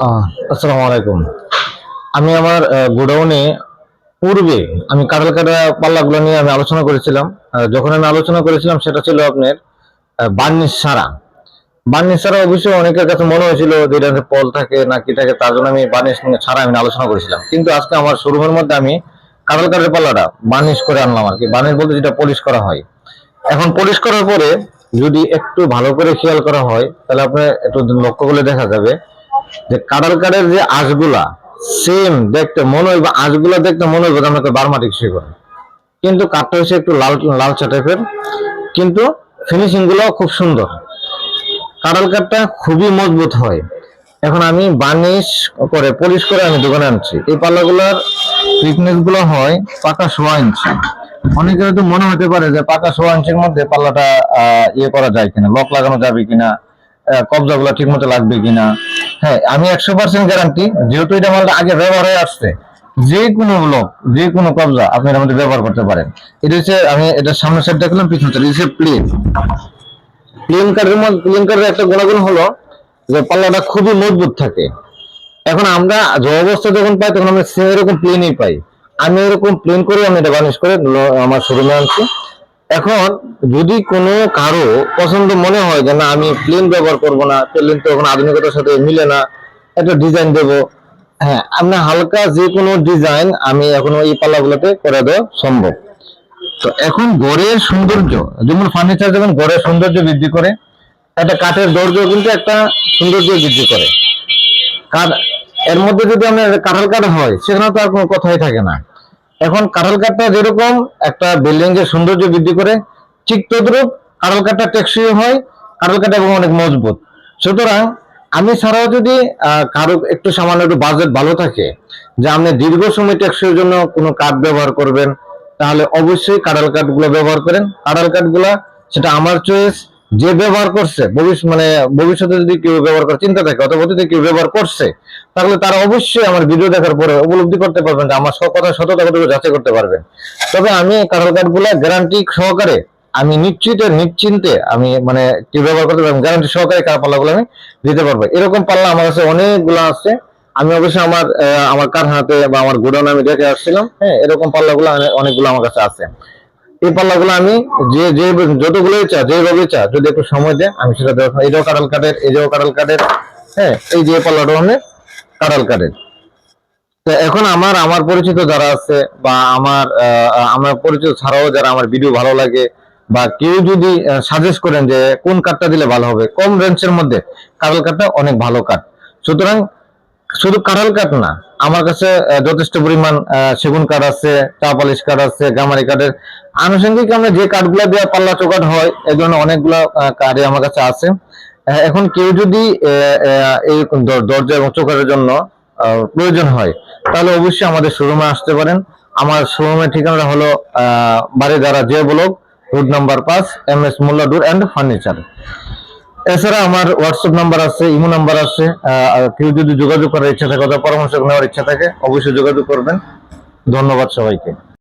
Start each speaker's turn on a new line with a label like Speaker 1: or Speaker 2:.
Speaker 1: আসসালামু আলাইকুম। আমি আমার গোডাউনে পূর্বে আমি কাঁঠাল কাটা পাল্লাগুলো নিয়ে আমি আলোচনা করেছিলাম। যখন আমি আলোচনা করেছিলাম, সেটা ছিল আপনার বার্নিশ সারা। বার্নিশ সারা অবশ্যই অনেকের কাছে মনে হয়েছিল যে পল থাকে না কি থাকে, তার জন্য আমি বার্নিশ ছাড়া আমি আলোচনা করেছিলাম। কিন্তু আজকে আমার শোরুমের মধ্যে আমি কাঁঠাল কাঠের পাল্লাটা বার্নিশ করে আনলাম আর কি। বার্নিশ বলতে যেটা পলিশ করা হয়। এখন পলিশ করার পরে যদি একটু ভালো করে খেয়াল করা হয়, তাহলে আপনার একটু লক্ষ্য করলে দেখা যাবে যে কাঁঠাল কাঠের যে আঁশগুলা সেম দেখতে মনে হইবে, আঁশগুলা দেখতে মনে হইবে যে আমরা একটা বার্মা টিকসই করে। কিন্তু কাঠটা হচ্ছে একটু লাল, লালচা টাইপের কিন্তু ফিনিশিংগুলো খুব সুন্দর। কাঁঠাল কাঠটা খুবই মজবুত হয়। এখন আমি বার্নিশ করে, পলিশ করে আমি দোকানে আনছি। এই পাল্লাগুলোর থিকনেসগুলো হয় পাকা সোয়া ইঞ্চি। অনেকের হয়তো মনে হতে পারে যে পাকা সোয়া ইঞ্চির মধ্যে পাল্লাটা ইয়ে করা যায় কিনা, লক লাগানো যাবে কিনা। কবজা গুলো ঠিক মতো লাগবে কিনা। হ্যাঁ আমি একশো পার্সেন্ট গ্যারান্টি যেহেতু এটা মালটা আগে ব্যবহার হয়ে আসছে, যে কোনো লক যে কোনো কবজা আপনি এর মধ্যে ব্যবহার করতে পারেন। এটা হচ্ছে, আমি এটা সামনের সাইড দেখলাম, পিছন সাইড হচ্ছে প্লেন প্লেন কার্ডের মধ্যে প্লেন কার্ডের একটা গুণাগুণ হলো যে পাল্লাটা খুবই মজবুত থাকে। এখন আমরা যে অবস্থা যখন পাই, তখন আমরা সেম এরকম প্লেনই পাই। আমি এরকম প্লেন করে আমি এটা বানিশ করে আমার শোরুমে আনছি। এখন যদি কোনো কারও পছন্দ মনে হয় যে না, আমি প্লেন ব্যবহার করব না প্লেন তো এখন আধুনিকতার সাথে মিলে না, একটা ডিজাইন দেব হ্যাঁ আপনার হালকা যে কোনো ডিজাইন আমি এখন এই পাল্লাগুলোতে করে দেওয়া সম্ভব। তো এখন গড়ের সৌন্দর্য, যেমন ফার্নিচার যেমন গড়ের সৌন্দর্য বৃদ্ধি করে, একটা কাঠের দরজা কিন্তু একটা সৌন্দর্য বৃদ্ধি করে। কাঠ, এর মধ্যে যদি আমরা কাঁঠাল কাঠ হয়, সেখানে তো আর কোনো কথাই থাকে না। এখন কাঁঠাল কাঠটা যেরকম একটা বিল্ডিং এর সৌন্দর্য বৃদ্ধি করে, ঠিক তদ্রুপ কাঁঠাল কাঠটা টেকসই হয় কাঁঠাল কাঠ এবং অনেক মজবুত। সুতরাং আমি ছাড়াও যদি কারও একটু সামান্য একটু বাজেট ভালো থাকে, যে আপনি দীর্ঘ সময় টেকসইয়ের জন্য কোনো কাঠ ব্যবহার করবেন, তাহলে অবশ্যই কাঁঠাল কাঠগুলো ব্যবহার করেন। কাঁঠাল কাঠগুলা সেটা আমার চয়েস যে ব্যবহার করছে ভবিষ্যৎ মানে ভবিষ্যতে যদি কেউ ব্যবহার করার চিন্তা থাকে অথবা অতীতে কেউ ব্যবহার করছে, তাহলে তারা অবশ্যই আমার ভিডিও দেখার পরে উপলব্ধি করতে পারবেন যে আমার কথা সততা কতটুকু যাচাই করতে পারবেন তবে আমি কাঁঠাল কাঠগুলা গ্যারান্টি সহকারে আমি নিশ্চিত, নিশ্চিন্তে আমি মানে কি ব্যবহার করতে পারব গ্যারান্টি সহকারে কার পাল্লাগুলো আমি দিতে পারব। এরকম পাল্লা আমার কাছে অনেকগুলো আছে। আমি অবশ্যই আমার আমার কারখানাতে বা আমার গোডাউনে আমি দেখে আসছিলাম। হ্যাঁ এরকম পাল্লাগুলো অনে- অনেকগুলো আমার কাছে আছে। এই পাল্লাগুলো আমি যে যে যতগুলোই চা, যেভাবে চা, যদি একটু সময় দেয় আমি সেটা দেওয়ার এটাও কাঁঠাল কাঠের এটাও কাঁঠাল কাঠের হ্যাঁ এই যে পাল্লাটা মানে কাঁঠাল কাঠের। তো এখন আমার আমার পরিচিত যারা আছে বা আমার আমার পরিচিত ছাড়াও যারা আমার ভিডিও ভালো লাগে বা কেউ যদি সাজেস্ট করেন যে কোন কাঠটা দিলে ভালো হবে, কম রেঞ্জের মধ্যে কাঁঠাল কাঠটা অনেক ভালো কাঠ। সুতরাং শুধু কাঁঠাল কাঠ না আমার কাছে যথেষ্ট পরিমাণ সেগুন কাঠ আছে চা পালিশ কাঠ আছে গামারি কাঠের। আনুষঙ্গিক আমরা যে কাঠগুলা দেওয়া পাল্লা চৌকাঠ হয় এই ধরনের অনেকগুলো কাঠই আমার কাছে আছে। এখন কেউ যদি এই দর- দরজা এবং চৌকাঠের জন্য প্রয়োজন হয় তাহলে অবশ্যই আমাদের শোরুমে আসতে পারেন। আমার শোরুমের ঠিকানাটা হলো আহ, বাড়িধারা যে ব্লক রোড নাম্বার পাঁচ M S Molla door and furniture. এছাড়া আমার হোয়াটসঅ্যাপ নাম্বার আছে, ইমো নাম্বার আছে কেউ যদি যোগাযোগ করার ইচ্ছা থাকে অথবা পরামর্শ নেওয়ার ইচ্ছা থাকে, অবশ্যই যোগাযোগ করবেন। ধন্যবাদ সবাইকে।